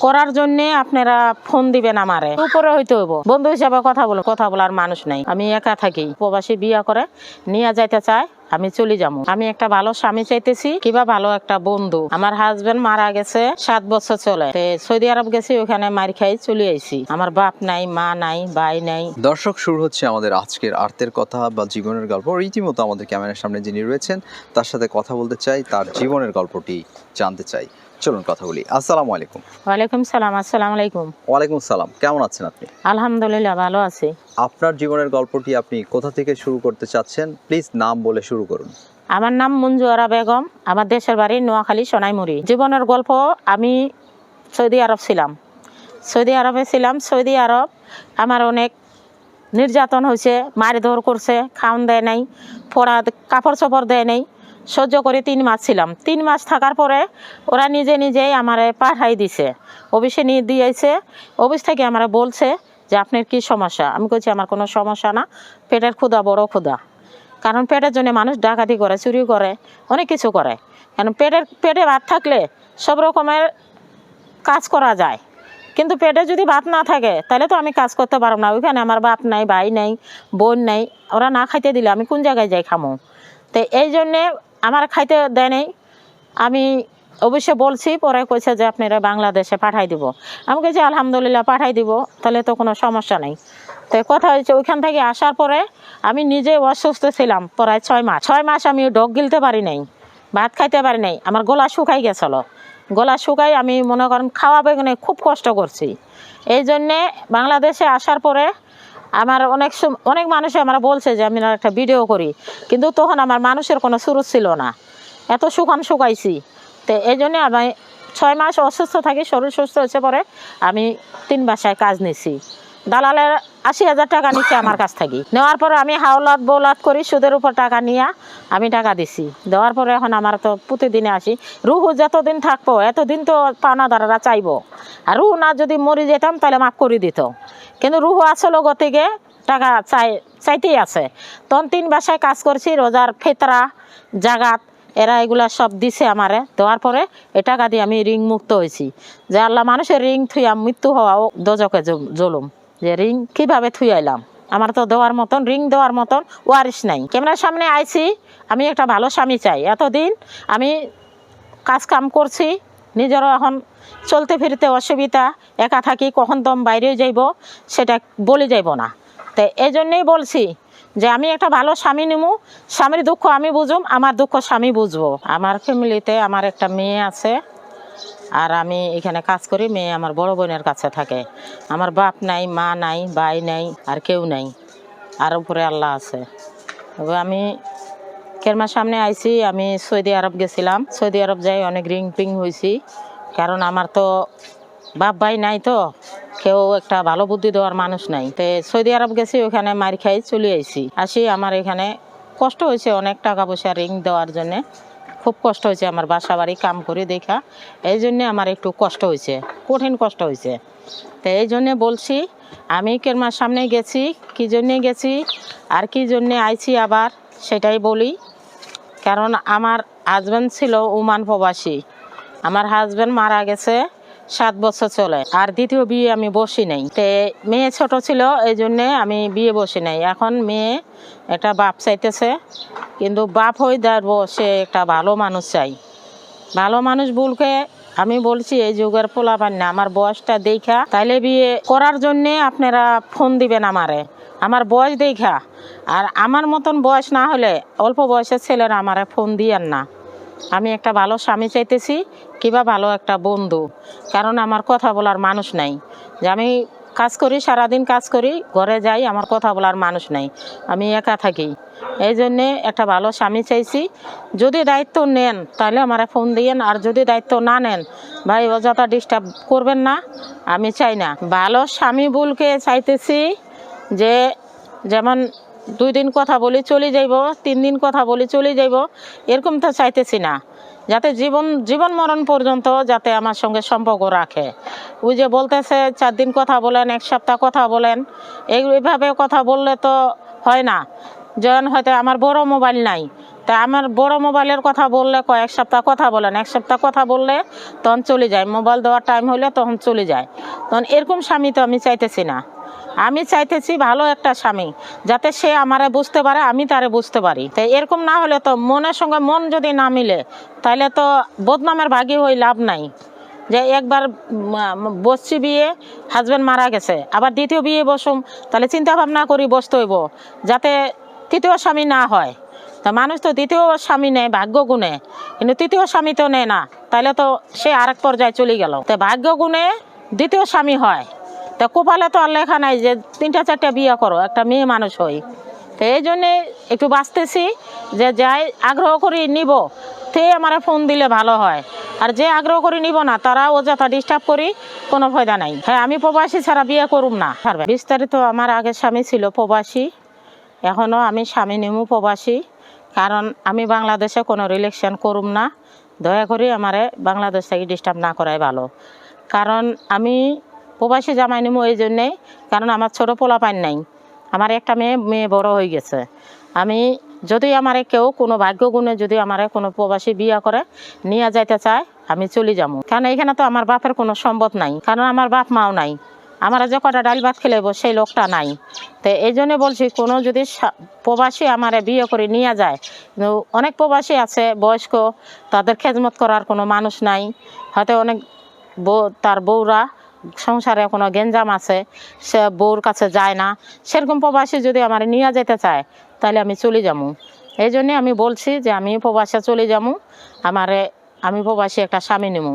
করার জন্য আপনারা ফোন দিবেন আমারে। উপরে হইতে হইব। বন্ধু হিসাবে কথা বলো কথা বলার মানুষ নাই। আমি একা থাকি। প্রবাসী বিয়া করে নিয়ে যাইতে চায়, আমি চলে যাব। আমি একটা ভালো স্বামী চাইতেছি, কিবা ভালো একটা বন্ধু। আমার হাজবেন্ড মারা গেছে, সাত বছর চলে। সৌদি আরব গেছি, ওখানে মার খাই চলে আইছি। আমার বাপ নাই, মা নাই, ভাই নাই। দর্শক, শুরু হচ্ছে আমাদের আজকের আর্তের কথা বা জীবনের গল্প। রীতিমতো আমাদের ক্যামেরার সামনে যিনি রয়েছেন, তার সাথে কথা বলতে চাই, তার জীবনের গল্পটি জানতে চাই। চলুন কথা বলি। আসসালামু আলাইকুম। ওয়ালাইকুম সালাম আসসালামু আলাইকুম। ওয়ালাইকুম সালাম কেমন আছেন আপনি? আলহামদুলিল্লাহ ভালো আছি। আপনার জীবনের গল্পটি আপনি কোথা থেকে শুরু করতে চাচ্ছেন? প্লিজ নাম বলে শুরু করুন। আমার নাম মঞ্জুয়ারা বেগম আমার দেশের বাড়ি নোয়াখালী সোনাইমুড়ি। জীবনের গল্প আমি সৌদি আরব ছিলাম। সৌদি আরবে ছিলাম সৌদি আরব আমার অনেক নির্যাতন হয়েছে মারধর করছে খাওয়ান দেয় নাই পড়া কাপড় চোপড় দেয় নাই। সহ্য করে তিন মাস ছিলাম। তিন মাস থাকার পরে ওরা নিজে নিজেই আমারে পাঠাই দিছে। অফিসে নিয়ে দিয়েছে। অফিস থেকে আমার বলছে যে, আপনার কি সমস্যা? আমি বলছি আমার কোনো সমস্যা না। পেটের ক্ষুদা বড় ক্ষুদা কারণ পেটের জন্য মানুষ ডাকাতি করে, চুরি করে, অনেক কিছু করে। কারণ পেটের, পেটে ভাত থাকলে সব রকমের কাজ করা যায়। কিন্তু পেটে যদি ভাত না থাকে, তাহলে তো আমি কাজ করতে পারব না। ওইখানে আমার বাপ নাই, ভাই নাই, বোন নাই। ওরা না খাইতে দিলে আমি কোন জায়গায় যাই খামো? তো এই জন্যে আমার খাইতে দেয় নেই। আমি অবশ্যই বলছি, পরে কইছে যে আপনারা বাংলাদেশে পাঠাই দিব। আমি কইছি আলহামদুলিল্লাহ পাঠাই দিব, তাহলে তো কোনো সমস্যা নেই। তো কথা হয়েছে, ওইখান থেকে আসার পরে আমি নিজে অসুস্থ ছিলাম প্রায় ছয় মাস। ছয় মাস আমি ডগ গিলতে পারি নাই, ভাত খাইতে পারি নাই, আমার গলা শুকাই গেছিল। গলা শুকাই আমি মনে করেন খাওয়া বেগুনে খুব কষ্ট করছি। এই জন্যে বাংলাদেশে আসার পরে আমার অনেক অনেক মানুষ আমার বলছে যে, আমি একটা ভিডিও করি। কিন্তু তখন আমার মানুষের কোনো সুরত ছিল না। এত শুকান শুকাইছি। তো এই জন্যে আমি ছয় মাস অসুস্থ থাকি, শরীর সুস্থ হয়েছে পরে আমি তিন বাসায় কাজ নিছি। দালালের আশি হাজার টাকা নিচ্ছে আমার কাছ থেকে। নেওয়ার পরে আমি হাওলাত বৌলাত করি, সুদের উপর টাকা নিয়ে আমি টাকা দিছি। দেওয়ার পরে এখন আমার তো প্রতিদিনে আসি। রুহু যতদিন থাকব, এতদিন তো পাওনা পাওনাদাররা চাইব। আর রুহু না যদি মরে যেতাম, তাহলে মাফ করে দিত। কিন্তু রুহু আসলো গতিকে টাকা চাই, চাইতেই আছে। তখন তিন বাসায় কাজ করছি, রোজার ফেতরা, জাগাত, এরা এগুলা সব দিছে আমারে। দেওয়ার পরে এ টাকা দিয়ে আমি রিং মুক্ত হয়েছি। যে আল্লাহ মানুষের রিং থুইয়া মৃত্যু হওয়াও দজকে জুলুম। যে রিং কীভাবে থুই আমার তো দেওয়ার মতন রিং দেওয়ার মতন ওয়ারিস নাই। ক্যামেরার সামনে আইছি, আমি একটা ভালো স্বামী চাই। এতদিন আমি কাজ কাম করছি, নিজেরও এখন চলতে ফিরতে অসুবিধা, একা থাকি, কখন দম বাইরে যাইব, সেটা বলে যাইব না। তো এই জন্যেই বলছি যে আমি একটা ভালো স্বামী নিমু, স্বামীর দুঃখ আমি বুঝুম, আমার দুঃখ স্বামী বুঝব। আমার ফ্যামিলিতে আমার একটা মেয়ে আছে আর আমি এখানে কাজ করি, মেয়ে আমার বড় বোনের কাছে থাকে। আমার বাপ নাই, মা নাই, ভাই নাই, আর কেউ নাই। আর উপরে আল্লাহ আছে। তবে আমি কেরমার সামনে আইছি, আমি সৌদি আরব গেছিলাম। সৌদি আরব যাই অনেক রিং পিং হয়েছি কারণ আমার তো বাপ ভাই নাই তো, কেউ একটা ভালো বুদ্ধি দেওয়ার মানুষ নাই। তো সৌদি আরব গেছি, ওখানে মার খাই চলে আইছি। আসি আমার এখানে কষ্ট হয়েছে অনেক টাকা পয়সা রিং দেওয়ার জন্য। খুব কষ্ট হয়েছে আমার বাসা বাড়ি কাম করে দেখা। এই জন্যে আমার একটু কষ্ট হয়েছে, কঠিন কষ্ট হয়েছে। তো এই জন্যে বলছি, আমি কেরমার সামনে গেছি, কি জন্যে গেছি, আর কি জন্যে আইছি আবার, সেটাই বলি। কারণ আমার হাজব্যান্ড ছিল উমান প্রবাসী। আমার হাজব্যান্ড মারা গেছে সাত বছর চলে। আর দ্বিতীয় বিয়ে আমি বসি নাই। তে মেয়ে ছোট ছিল এই জন্যে আমি বিয়ে বসি নাই। এখন মেয়ে একটা বাপ চাইতেছে, কিন্তু বাপ হয়ে দাঁড়বো সে একটা ভালো মানুষ চাই। ভালো মানুষ বলকে আমি বলছি, এই যুগের পোলাপান না, আমার বয়সটা দেখা। তাইলে বিয়ে করার জন্যে আপনারা ফোন দিবেন আমারে। আমার বয়স দেখা। আর আমার মতন বয়স না হলে অল্প বয়সের ছেলেরা আমারে ফোন দিয়েন না। আমি একটা ভালো স্বামী চাইতেছি কিবা ভালো একটা বন্ধু। কারণ আমার কথা বলার মানুষ নাই। যে আমি কাজ করি, সারাদিন কাজ করি, ঘরে যাই, আমার কথা বলার মানুষ নাই। আমি একা থাকি। এই জন্যে একটা ভালো স্বামী চাইছি। যদি দায়িত্ব নেন, তাহলে আমার ফোন দিয়েন। আর যদি দায়িত্ব না নেন, ভাই, অযথা ডিস্টার্ব করবেন না। আমি চাই না। ভালো স্বামী বলকে চাইতেছি যে, যেমন দুই দিন কথা বলি, চলে যাইব। তিন দিন কথা বলি, চলে যাইব। এরকম তো চাইতেছি না। যাতে জীবন জীবন মরণ পর্যন্ত যাতে আমার সঙ্গে সম্পর্ক রাখে। ওই যে বলতেছে, চার দিন কথা বলেন, এক সপ্তাহ কথা বলেন। এইভাবে কথা বললে তো হয় না। যেমন হয়তো আমার বড় মোবাইল নাই। তা আমার বড় মোবাইলের কথা বললে কয়েক সপ্তাহ কথা বলেন। এক সপ্তাহ কথা বললে তখন চলে যায়। মোবাইল দেওয়ার টাইম হলে তখন চলে যায়। তখন এরকম স্বামী তো আমি চাইতেছি না। আমি চাইতেছি ভালো একটা স্বামী, যাতে সে আমারে বুঝতে পারে, আমি তারে বুঝতে পারি। তাই এরকম না হলে তো মনের সঙ্গে মন যদি না মিলে তাহলে তো বদনামের ভাগী হই লাভ নাই। যে একবার বসছি বিয়ে হাজবেন্ড মারা গেছে, আবার দ্বিতীয় বিয়ে বসুম তাহলে চিন্তা ভাবনা করি বসতে হইব, যাতে তৃতীয় স্বামী না হয়। তা মানুষ তো দ্বিতীয় স্বামী নেয়, ভাগ্য গুণে, কিন্তু তৃতীয় স্বামী তো নেয় না তাহলে তো সে আরেক পর্যায়ে চলে গেল। তা ভাগ্য গুণে দ্বিতীয় স্বামী হয়। তা কপালে তো আর লেখা নাই যে তিনটা চারটা বিয়ে করো, একটা মেয়ে মানুষ হই। তো এই জন্যে একটু বাঁচতেছি, যে যাই আগ্রহ করি নিব, তে আমার ফোন দিলে ভালো হয়। আর যে আগ্রহ করে নিব না, তারা অযথা ডিস্টার্ব করি, কোনো ফায়দা নাই। হ্যাঁ আমি প্রবাসী ছাড়া বিয়ে করুম না। বিস্তারিত আমার আগের স্বামী ছিল প্রবাসী এখনও আমি স্বামী নেমু প্রবাসী, কারণ আমি বাংলাদেশে কোনো রিলেকশন করুম না। দয়া করে আমারে বাংলাদেশ থেকে ডিস্টার্ব না করাই ভালো। কারণ আমি প্রবাসী জামাই নেব এই জন্যেই কারণ আমার ছোটো পোলা পাইন নাই। আমার একটা মেয়ে মেয়ে বড় হয়ে গেছে। আমি যদি আমারে কেউ কোনো ভাগ্য গুণে যদি আমারে কোনো প্রবাসী বিয়া করে, নিয়ে যাইতে চায়, আমি চলে যাব। কারণ এখানে তো আমার বাপের কোনো সম্পদ নাই। কারণ আমার বাপ মাও নাই। আমার যে কটা ডাল ভাত খেলেব, সেই লোকটা নাই। তো এই জন্য বলছি, কোনো যদি প্রবাসী আমারে বিয়ে করে নিয়ে যায় অনেক প্রবাসী আছে, বয়স্ক, তাদের খেজমত করার কোনো মানুষ নাই। হয়তো অনেক বউ, তার বউরা সংসারে কোনো গেঞ্জাম আছে সে বউর কাছে যায় না সেরকম প্রবাসী যদি আমার নিয়ে যেতে চায় তাহলে আমি চলে যাব এই জন্যে আমি বলছি যে আমি প্রবাসে চলে যাব আমারে আমি প্রবাসী একটা স্বামী নেব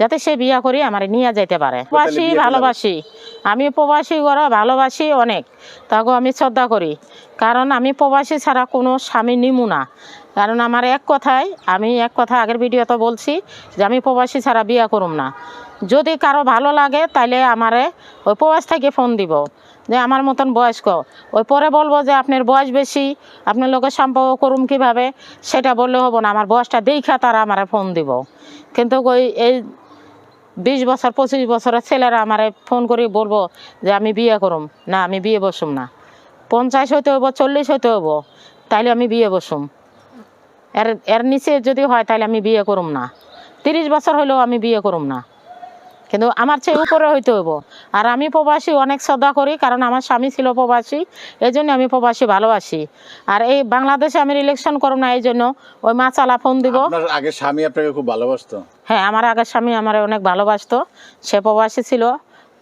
যাতে সে বিয়া করি আমার নিয়ে যেতে পারে। প্রবাসী ভালোবাসি আমি প্রবাসী করা ভালোবাসি অনেক তাকে আমি শ্রদ্ধা করি। কারণ আমি প্রবাসী ছাড়া কোনো স্বামী নিমু না। কারণ আমার এক কথায়, আমি এক কথা আগের ভিডিওতে বলছি যে আমি প্রবাসী ছাড়া বিয়া করুম না। যদি কারও ভালো লাগে তাহলে আমারে ওই প্রবাস থেকে ফোন দিব। যে আমার মতন বয়স্ক, ওই পরে বলব যে আপনার বয়স বেশি, আপনার লোকের সম্পর্ক করুম কীভাবে, সেটা বললে হব না। আমার বয়সটা দেখা তারা আমারে ফোন দিব। কিন্তু ওই এই বিশ বছর, পঁচিশ বছরের ছেলেরা আমারে ফোন করে বলব যে আমি বিয়ে করুম। না, আমি বিয়ে বসুম না। পঞ্চাশ হইতে হইব, চল্লিশ হইতে হইব, তাইলে আমি বিয়ে বসুম। এর এর নিচে যদি হয় তাহলে আমি বিয়ে করুম না। তিরিশ বছর হইলেও আমি বিয়ে করুম না। কিন্তু আমার চেয়ে উপরে হইতে হইব। আর আমি প্রবাসী অনেক শ্রদ্ধা করি কারণ আমার স্বামী ছিল প্রবাসী এই জন্য আমি প্রবাসী ভালোবাসি। আর এই বাংলাদেশে আমি ইলেকশন করুম না এই জন্য ওই মা চালা ফোন দিব। আগে স্বামী আপনাকে খুব ভালোবাসতো? হ্যাঁ আমার আগের স্বামী আমার অনেক ভালোবাসতো। সে প্রবাসী ছিল।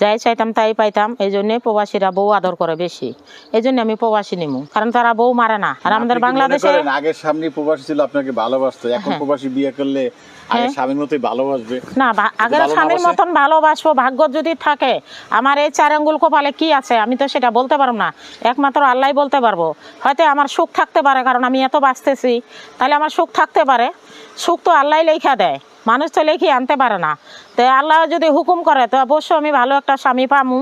যাই চাইতাম তাই পাইতাম এই জন্য প্রবাসীরা বউ আদর করে বেশি। এই জন্য আমি প্রবাসী নিমু কারণ তারা বউ মারে না। আর আমাদের বাংলাদেশে আগের স্বামী প্রবাসী ছিল আপনাকে ভালোবাসতো। এখন হ্যাঁ। প্রবাসী বিয়ে করলে হ্যাঁ। স্বামীর মতোই ভালোবাসবে। না আগের স্বামীর মতন ভালোবাসবো ভাগ্য যদি থাকে আমার এই চার আঙ্গুল কপালে কি আছে? আমি তো সেটা বলতে পারব না। একমাত্র আল্লাহ বলতে পারব। হয়তো আমার সুখ থাকতে পারে কারণ আমি এত বাঁচতেছি। তাহলে আমার সুখ থাকতে পারে। সুখ তো আল্লাহ লেখা দেয়। মানুষ তো লেখি আনতে পারে না। তো আল্লাহ যদি হুকুম করে, তো অবশ্যই আমি ভালো একটা স্বামী পামু।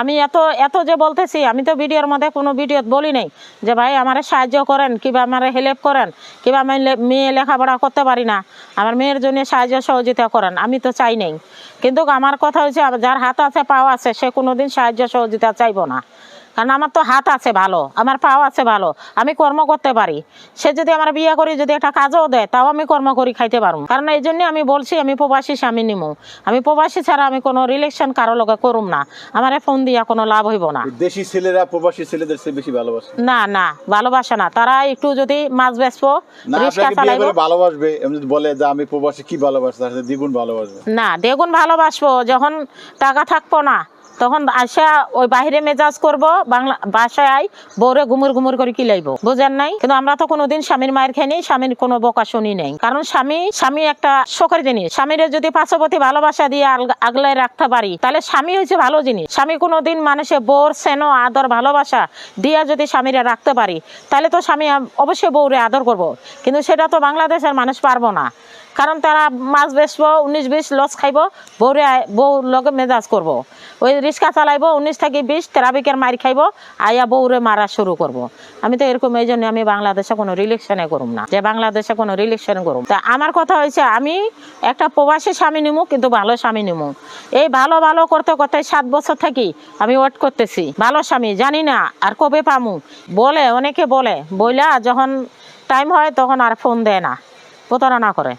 আমি এত এত যে বলতেছি, আমি তো ভিডিওর মধ্যে কোনো ভিডিওত বলি নাই যে, ভাই, আমারে সাহায্য করেন, কিংবা আমার হেল্প করেন, কিংবা আমি মেয়ে লেখাপড়া করতে পারি না, আমার মেয়ের জন্য সাহায্য সহযোগিতা করেন। আমি তো চাই নাই। কিন্তু আমার কথা হচ্ছে যার হাত আছে, পাও আছে, সে কোনোদিন সাহায্য সহযোগিতা চাইব না। কারণ আমার তো হাত আছে ভালো আমার পাও আছে ভালো আমি কর্ম করতে পারি। সে যদি আমার বিয়ে করি যদি একটা কাজও দেয় তাও আমি কর্ম করি খাইতে পারব। কারণ এই জন্য আমি বলছি আমি প্রবাসী স্বামী নিমু। আমি প্রবাসী ছাড়া আমি কোনো রিলেকশন কারও লগে করুম না। আমার ফোন দিয়া কোনো লাভ হইব না। দেশি ছেলেরা প্রবাসী ছেলেদের চেয়ে বেশি ভালোবাসে? না না ভালোবাসে না। তারা একটু যদি মাছ বেচবো রিক্সা চালাইবো। ভালোবাসবে এমনি যদি বলে যে আমি প্রবাসী কি ভালোবাসি? দ্বিগুণ ভালোবাসবে। না দেখুন ভালোবাসবো। যখন টাকা থাকব না তখন আসা ওই বাইরে মেজাজ করব, বাংলা, বাসায় আই, বউরে ঘুমুর ঘুমুর করে কিলাইবো। বুঝেন নাই? কিন্তু আমরা তো কোনোদিন স্বামীর মায়ের খাই নেই, স্বামীর কোনো বোকা শুনি নেই। কারণ স্বামী স্বামী একটা শখের জিনিস। স্বামীর যদি পাশাপাশি ভালোবাসা দিয়ে আগলায় রাখতে পারি, তাহলে স্বামী হচ্ছে ভালো জিনিস। স্বামী কোনোদিন মানুষের বোর, সেন, আদর, ভালোবাসা দিয়া যদি স্বামীরা রাখতে পারি, তাহলে তো স্বামী অবশ্যই বউরে আদর করব। কিন্তু সেটা তো বাংলাদেশের মানুষ পারব না। কারণ তারা মাছ বেচবো, উনিশ বিশ লস খাইব, বউরে বউ লগে মেজাজ করব। ওই রিক্সা চালাইব, উনিশ থেকে বিশ ট্রাফিকের মার খাইব আয়া বউরে মারা শুরু করব। আমি তো এরকম এই জন্য আমি বাংলাদেশে কোনো রিলেকশনে করুম না। যে বাংলাদেশে কোনো রিলেকশন করুম। তা আমার কথা হয়েছে আমি একটা প্রবাসী স্বামী নিমু, কিন্তু ভালো স্বামী নিমু। এই ভালো ভালো করতে করতে সাত বছর থাকি আমি ওয়েট করতেছি। ভালো স্বামী, জানি না আর কবে পামু। বলে, অনেকে বলে, বইলা যখন টাইম হয় তখন আর ফোন দেয় না, প্রতারণা করে।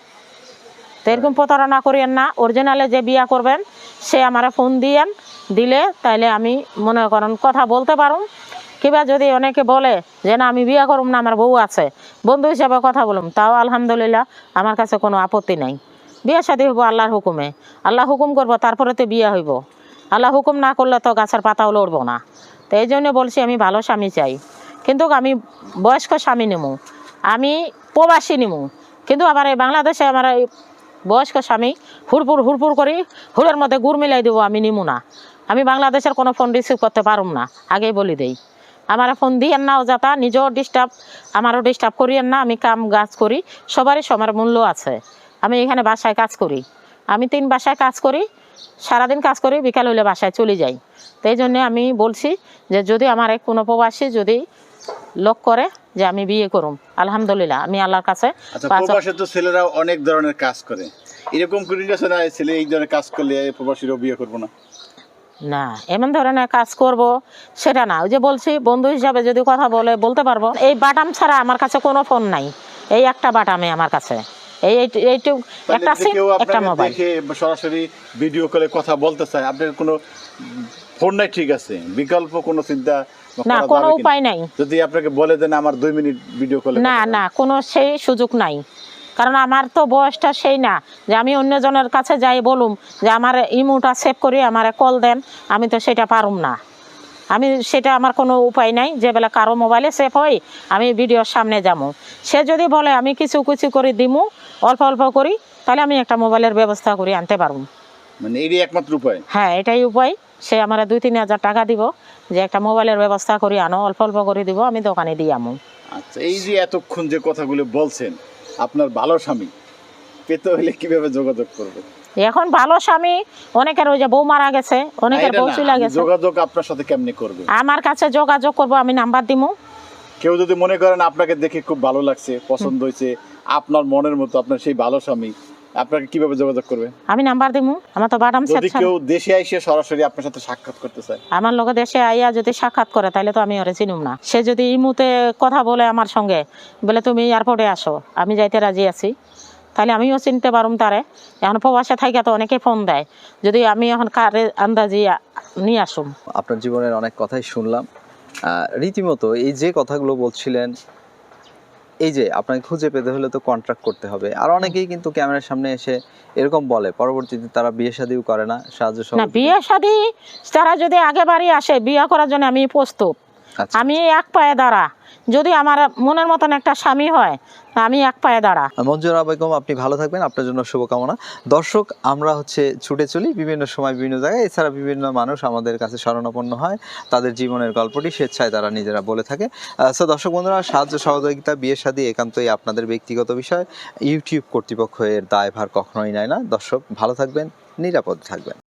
তো এরকম প্রতারণা করিয়েন না। অরিজিনালে যে বিয়া করবেন, সে আমারে ফোন দিয়েন দিলে তাইলে আমি মনে করেন কথা বলতে পারুম। কিবা যদি অনেকে বলে যে, না, আমি বিয়ে করুম না, আমার বউ আছে। বন্ধু হিসাবে কথা বলুম। তাও আলহামদুলিল্লাহ আমার কাছে কোনো আপত্তি নাই। বিয়ে শাদী হইব আল্লাহর হুকুমে। আল্লাহ হুকুম করব, তারপরে তো বিয়ে হইব। আল্লাহ হুকুম না করলে তো গাছের পাতাও লড়বো না। তো এই জন্য বলছি, আমি ভালো স্বামী চাই। কিন্তু আমি বয়স্ক স্বামী নিমু। আমি প্রবাসী নিমু। কিন্তু আবার এই বাংলাদেশে আমার এই বয়স্ক স্বামী হুড়পুর হুড়পুর করি, হুড়ের মধ্যে গুড় মিলাই দেবো, আমি নিমু না। আমি বাংলাদেশের কোনো ফোন রিসিভ করতে পারুম না। আগেই বলি দেই। আমার ফোন দিয়েন না যাতা নিজেও ডিস্টার্ব আমারও ডিস্টার্ব করিয়েন না আমি কাম কাজ করি সবারই সবার মূল্য আছে। আমি এখানে বাসায় কাজ করি। আমি তিন বাসায় কাজ করি সারাদিন কাজ করি বিকাল হইলে বাসায় চলে যাই। তো এই জন্যে আমি বলছি যে যদি আমার এক কোনো প্রবাসী যদি লোক করে যে আমি বিয়ে করুম আলহামদুলিল্লাহ আমি আল্লাহর কাছে আচ্ছা প্রবাসে তো ছেলেরা অনেক ধরনের কাজ করে। এরকম করে গেছে না ছেলে এই ধরনের কাজ করলে প্রবাসীরাও বিয়ে করব না? না এমন ধরনের কাজ করব সেটা না। ওই যে বলছি বন্ধু হিসাবে যদি কথা বলে বলতে পারব এই বাটাম ছাড়া আমার কাছে কোনো ফোন নাই। এই একটা বাটামে আমার কাছে। এই এই- এইটু একটা সিম একটা মোবাইল। সরাসরি ভিডিও কলে কথা বলতে চায় আপনার কোনো ফোন নাই ঠিক আছে? বিকল্প কোনো চিন্তা না কোনো উপায় নাই। যদি আপনাকে বলে দেন আমার দুই মিনিট ভিডিও কলে না না কোনো সেই সুযোগ নাই। কারণ আমার তো বয়সটা সেই না যে আমি অন্যজনের কাছে যাই বলুম যে আমার ইমোটা সেভ করি আমার কল দেন আমি তো সেটা পারুম না। আমি সেটা আমার কোনো উপায় নাই যে বেলা কারও মোবাইলে সেভ হয় আমি ভিডিওর সামনে যাব সে যদি বলে আমি কিছু কিছু করে দিমু অল্প অল্প করি তাহলে আমি একটা মোবাইলের ব্যবস্থা করে আনতে পারব মানে এরই একমাত্র উপায়? হ্যাঁ এটাই উপায়। সে আমার দুই তিন হাজার টাকা দিব যে একটা মোবাইলের ব্যবস্থা করি আনো অল্প অল্প করে দিব আমি দোকানে দিয়ে আমু। আচ্ছা এই যে এতক্ষণ যে কথাগুলো বলছেন আপনার ভালো স্বামী। পেতে হলে কীভাবে যোগাযোগ করবে? এখন ভালো স্বামী অনেকের ওই যে বউ মারা গেছে অনেকের বউ চলে গেছে। যোগাযোগ আপনার সাথে কেমনে করবে? আমার কাছে যোগাযোগ করব আমি নাম্বার দিমু। কেউ যদি মনে করেন আপনাকে দেখে খুব ভালো লাগছে পছন্দ হয়েছে আপনার মনের মতো আপনার সেই ভালো স্বামী আপনাকে কীভাবে যোগাযোগ করবে? আমি নাম্বার দিমু। আমার তো বাটাম যদি কেউ দেশে আইসে সরাসরি আপনার সাথে সাক্ষাৎ করতে চায়? আমার লোকে দেশে আইয়া যদি সাক্ষাৎ করে তাহলে তো আমি ওরে চিনুম না। সে যদি ইমুতে কথা বলে আমার সঙ্গে বলে তুমি এয়ারপোর্টে আসো আমি যাইতে রাজি আছি। তাহলে আমিও চিনতে পারুম তারে। এখন প্রবাসে থাইকা তো অনেকে ফোন দেয়। যদি আমি এখন কারে আন্দাজি নিয়ে আসুম। আপনার জীবনের অনেক কথাই শুনলাম। আহ, রীতিমতো এই যে কথাগুলো বলছিলেন এই যে আপনাকে খুঁজে পেতে হলে তো কন্ট্রাক্ট করতে হবে। আর অনেকেই কিন্তু ক্যামেরার সামনে এসে এরকম বলে পরবর্তীতে তারা বিয়ে শাদিও করে না সাহায্য না বিয়ে শাদি তারা যদি আগে বাড়ি আসে বিয়ে করার জন্য আমি প্রস্তুত। আমি এক পায়ে দাঁড়া। যদি আমার মনের মতন একটা স্বামী হয় আমি এক পায়ে দাঁড়া। মঞ্জুরা বেগম আপনি ভালো থাকবেন আপনার জন্য শুভকামনা। দর্শক আমরা হচ্ছে ছুটে চলি বিভিন্ন সময় বিভিন্ন জায়গায়। এছাড়া বিভিন্ন মানুষ আমাদের কাছে শরণাপন্ন হয়। তাদের জীবনের গল্পটি স্বেচ্ছায় তারা নিজেরা বলে থাকে। সো দর্শক বন্ধুরা সাহায্য সহযোগিতা বিয়ে শাদী একান্তই আপনাদের ব্যক্তিগত বিষয়। ইউটিউব কর্তৃপক্ষ এর দায়ভার কখনোই নেয় না। দর্শক ভালো থাকবেন নিরাপদ থাকবেন।